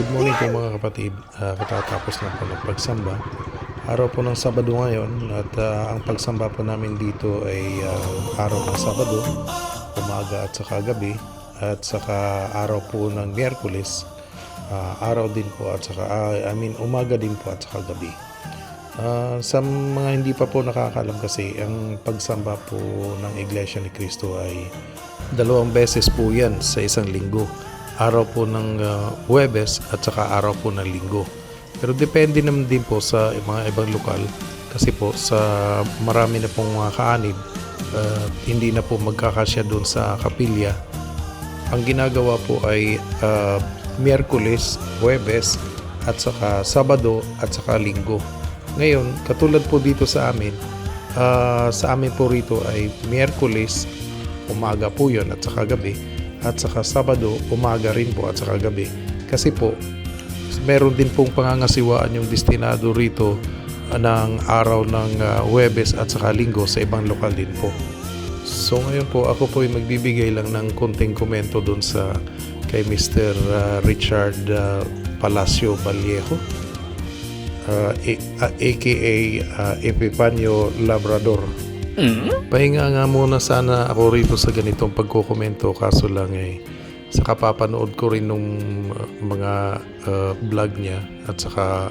good morning po mga kapatid. Ah, katatapos na po ng pagsamba. Araw po ng Sabado ngayon at ah, ang pagsamba po namin dito ay ah, araw ng Sabado, umaga at saka gabi at saka araw po ng Miyerkules, ah, araw din po at saka ah, I mean umaga din po at saka gabi. Ah, sa mga hindi pa po nakakalam kasi, ang pagsamba po ng Iglesia ni Cristo ay dalawang beses po yan sa isang linggo. Araw po ng ah, Huwebes at saka araw po ng linggo. Pero depende naman din po sa mga ibang lokal kasi po sa marami na pong mga kaanib, ah, hindi na po magkakasya doon sa kapilya. Ang ginagawa po ay ah, Miyerkules, Huwebes at saka Sabado at saka Linggo. Ngayon, katulad po dito sa amin, ah, sa amin po rito ay Miyerkules, umaga po yun at saka gabi. At saka Sabado, umaga rin po at saka gabi. Kasi po, meron din pong pangangasiwaan yung destinado rito ah, ng araw ng ah, Huwebes at saka Linggo sa ibang lokal din po. So ngayon po ako po ay magbibigay lang ng konting komento doon sa kay Mr. ah, Richard ah, Palacio Vallejo ah, aka ah, Epifanio Labrador. Pahinga nga muna sana ako rito sa ganitong pagkokomento kaso lang eh sa kapapanood ko rin nung uh, mga uh, vlog niya at saka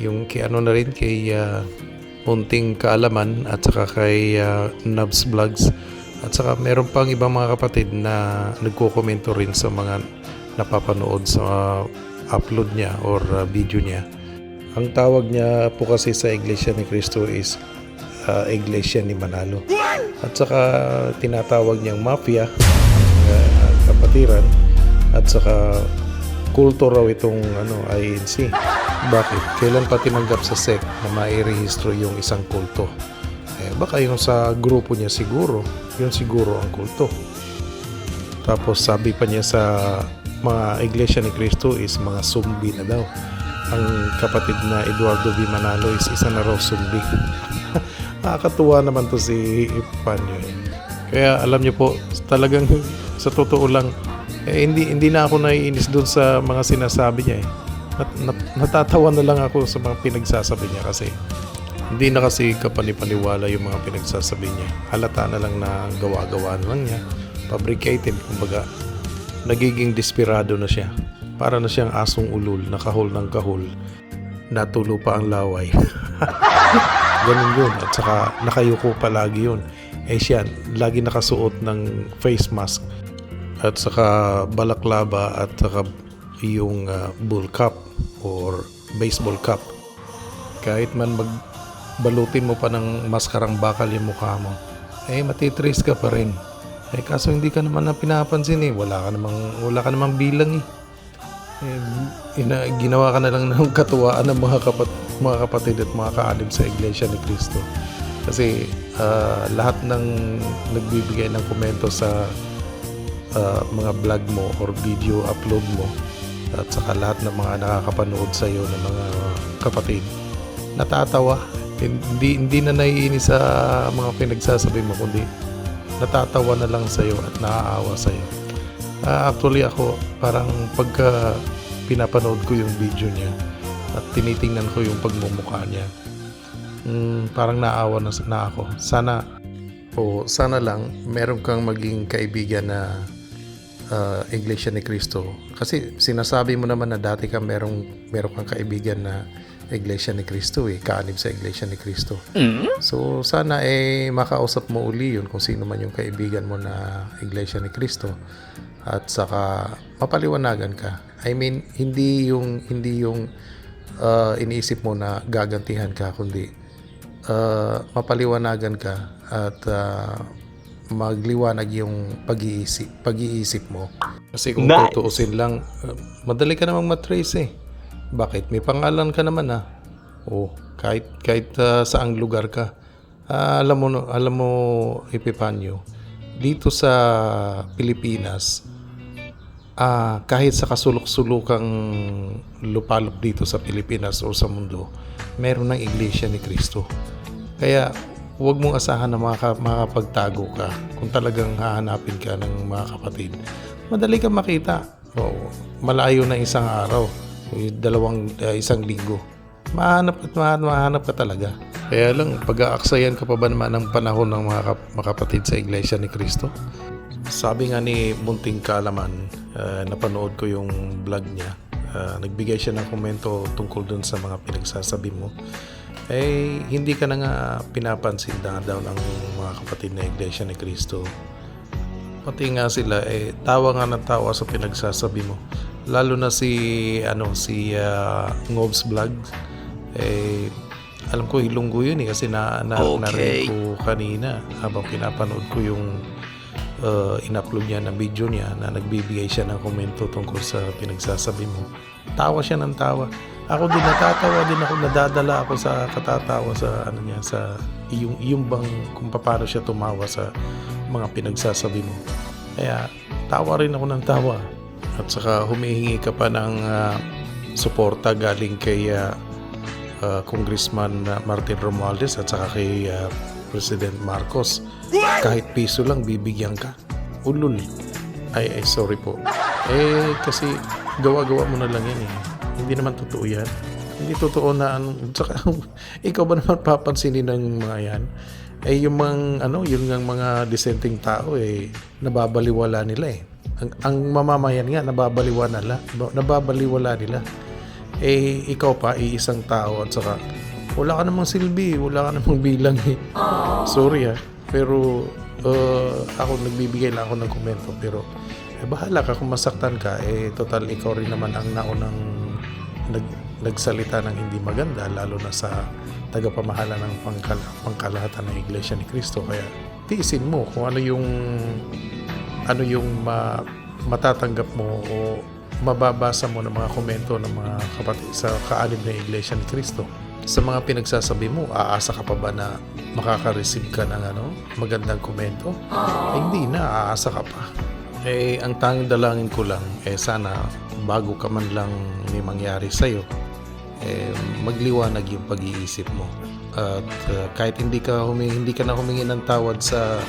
yung kay ano na rin kay uh, Munting Kaalaman at saka kay uh, Nubs Vlogs at saka meron pang ibang mga kapatid na nagkokomento rin sa mga napapanood sa uh, upload niya or uh, video niya. Ang tawag niya po kasi sa Iglesia ni Cristo is uh, Iglesia ni Manalo. At saka tinatawag niyang mafia uh, kapatiran at saka kulto raw itong ano INC. Bakit? Kailan pa tinanggap sa SEC na mairehistro yung isang kulto? Eh, baka yung sa grupo niya siguro, yun siguro ang kulto. Tapos sabi pa niya sa mga iglesia ni Cristo is mga sumbi na daw. Ang kapatid na Eduardo V. Manalo is isa na raw sumbi. Nakakatuwa naman to si Panyo. Kaya alam niyo po, talagang sa totoo lang, eh, hindi, hindi na ako naiinis doon sa mga sinasabi niya eh. Nat, nat, natatawa na lang ako sa mga pinagsasabi niya kasi hindi na kasi kapanipaniwala yung mga pinagsasabi niya. Halata na lang na gawa-gawa na lang niya. Fabricated, kumbaga. Nagiging desperado na siya. Para na siyang asong ulul, nakahol ng kahol. Natulo pa ang laway. Ganun yun. At saka nakayuko palagi yun. Eh siya, lagi nakasuot ng face mask. At saka balaklava at saka yung ah, bull cap or baseball cap. Kahit man magbalutin mo pa ng maskarang bakal yung mukha mo, eh matitrace ka pa rin. Eh kaso hindi ka naman na pinapansin eh. Wala ka namang, wala ka namang bilang eh. Eh, ina, ginawa ka na lang ng katuwaan ng mga, kapat, mga kapatid at mga kaalim sa Iglesia ni Cristo. Kasi ah, lahat ng nagbibigay ng komento sa ah, mga vlog mo or video upload mo at saka lahat ng mga nakakapanood sa iyo ng mga kapatid natatawa hindi hindi na naiinis sa mga pinagsasabi mo kundi natatawa na lang sa iyo at naaawa sa iyo actually ako parang pagka pinapanood ko yung video niya at tinitingnan ko yung pagmumukha niya mm, parang naawa na, na ako sana o sana lang meron kang maging kaibigan na uh, Iglesia ni Cristo. Kasi sinasabi mo naman na dati ka merong, merong kang kaibigan na Iglesia ni Cristo eh, kaanib sa Iglesia ni Cristo. So sana eh makausap mo uli yun kung sino man yung kaibigan mo na Iglesia ni Cristo at saka mapaliwanagan ka. I mean, hindi yung hindi yung uh, iniisip mo na gagantihan ka kundi uh, mapaliwanagan ka at uh, magliwanag yung pag-iisip, pag-iisip mo. Kasi kung Nice. tutuusin lang, uh, madali ka namang matrace eh. Bakit? May pangalan ka naman ah. Oh, kahit kahit uh, saang lugar ka. Ah, alam mo alam mo Epipanyo, dito sa Pilipinas, ah kahit sa kasulok-sulukang lupalop dito sa Pilipinas o sa mundo, meron ng iglesia ni Kristo. Kaya huwag mong asahan na maka, makapagtago ka kung talagang hahanapin ka ng mga kapatid. Madali kang makita. Oo, malayo na isang araw. Yung dalawang uh, isang linggo. Mahanap at mahanap, mahanap ka talaga. Kaya lang, pag-aaksayan ka pa ba naman ng panahon ng mga, kap- kapatid sa Iglesia ni Cristo? Sabi nga ni Munting Kalaman, uh, napanood ko yung vlog niya. Uh, nagbigay siya ng komento tungkol dun sa mga pinagsasabi mo. Eh, hindi ka na nga pinapansin na daw ng mga kapatid na Iglesia ni Cristo. Pati nga sila, eh, tawa nga ng tawa sa pinagsasabi mo. Lalo na si, ano, si uh, Ngobs Vlog. Eh, alam ko hilonggo yun eh kasi na, na, Okay. narinig ko kanina habang pinapanood ko yung uh, in-upload niya na video niya na nagbibigay siya ng komento tungkol sa pinagsasabi mo. Tawa siya ng tawa. Ako din natatawa din ako, nadadala ako sa katatawa sa ano niya sa yung yung bang kung paano siya tumawa sa mga pinagsasabi mo. Kaya tawa rin ako ng tawa. At saka humihingi ka pa ng ah, suporta galing kay ah, ah, Congressman Martin Romualdez at saka kay ah, President Marcos. Kahit piso lang bibigyan ka. Ulul. Ay, ay, sorry po. Eh, kasi gawa-gawa mo na lang yan eh. Hindi naman totoo yan. Hindi totoo na ano. Tsaka, ikaw ba naman papansinin ng mga yan? Eh, yung mga, ano, yung nga mga dissenting tao eh, nababaliwala nila eh. Ang, ang mamamayan nga, nababaliwala nila. Nababaliwala nila. Eh, ikaw pa, iisang tao at saka, wala ka namang silbi, wala ka namang bilang eh. Sorry ah. Pero, uh, ako nagbibigay lang ako ng komento. Pero, eh, bahala ka kung masaktan ka. Eh, total, ikaw rin naman ang naunang nag, nagsalita ng hindi maganda, lalo na sa tagapamahala ng pangkal, pangkalahatan ng Iglesia ni Cristo. Kaya, tiisin mo kung ano yung ano yung ma, matatanggap mo o mababasa mo ng mga komento ng mga kapatid sa kaalib na Iglesia ni Cristo. Sa mga pinagsasabi mo, aasa ka pa ba na makaka-receive ka ng ano, magandang komento? Eh, hindi na, aasa ka pa. Eh, ang tanging dalangin ko lang, eh sana bago ka man lang may mangyari sa'yo, eh, magliwanag yung pag-iisip mo. At uh, kahit hindi ka, humingi, hindi ka na humingi ng tawad sa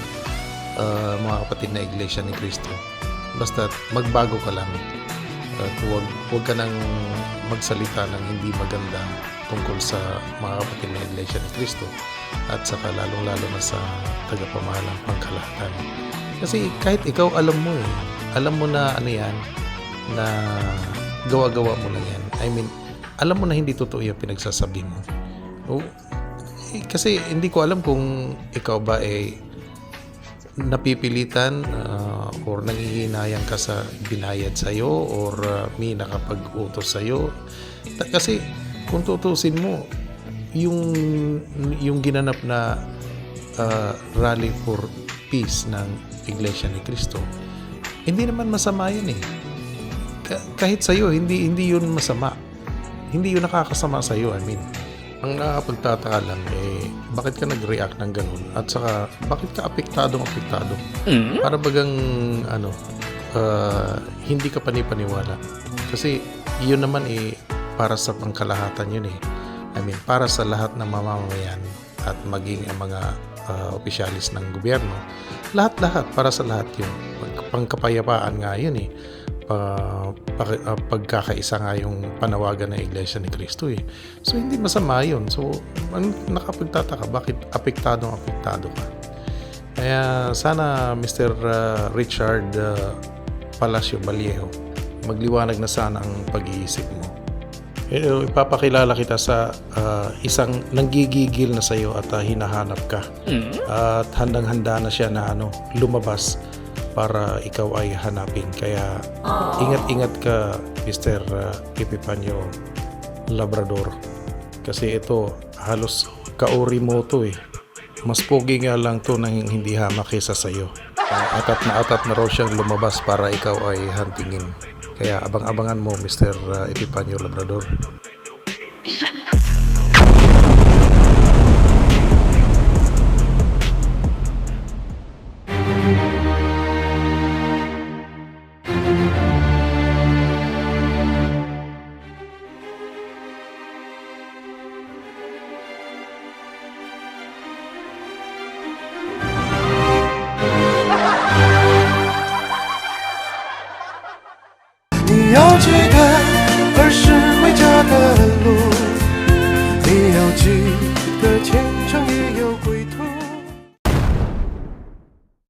uh, mga kapatid na Iglesia ni Cristo, basta magbago ka lang. At huwag, huwag ka nang magsalita ng hindi maganda tungkol sa mga kapatid na Iglesia ni Cristo at saka lalong-lalo na sa tagapamahalang pangkalahatan. Kasi kahit ikaw alam mo eh, alam mo na ano yan, na gawa-gawa mo lang yan. I mean, alam mo na hindi totoo yung pinagsasabi mo. O, eh, kasi hindi ko alam kung ikaw ba eh napipilitan uh, or nangihinayang ka sa binayad sa'yo or uh, may nakapag-utos sa'yo. Kasi kung tutusin mo, yung, yung ginanap na uh, rally for peace ng Iglesia ni Cristo, hindi naman masama yun eh. Ka- kahit sa'yo, hindi, hindi yun masama. Hindi yun nakakasama sa'yo, I mean. Ang nakakapagtataka lang eh, bakit ka nag-react ng ganun? At saka, bakit ka apektadong apektado? Para bagang, ano, ah, hindi ka panipaniwala. Kasi, yun naman eh, para sa pangkalahatan yun eh. I mean, para sa lahat ng mamamayan at maging ang mga ah, opisyalis ng gobyerno. Lahat-lahat, para sa lahat pag- pangkapayapaan nga yun eh. Pa, pa- ah, pagkakaisa nga yung panawagan ng Iglesia ni Cristo eh. So, hindi masama yun. So, ang nakapagtataka, bakit apektadong apektado ka? Kaya sana Mr. ah, Richard Palacio Vallejo, magliwanag na sana ang pag-iisip mo. Eh, ipapakilala kita sa ah, isang nanggigigil na sa'yo at ah, hinahanap ka. At handang-handa na siya na ano, lumabas para ikaw ay hanapin. Kaya ingat-ingat ka, Mr. ah, Epipanyo Labrador. Kasi ito, halos kauri mo to eh. Mas pogi nga lang to nang hindi hama kesa sa'yo. Ah, atat na atat na raw siyang lumabas para ikaw ay huntingin. Kaya abang-abangan mo, Mr. Epipanyo Labrador.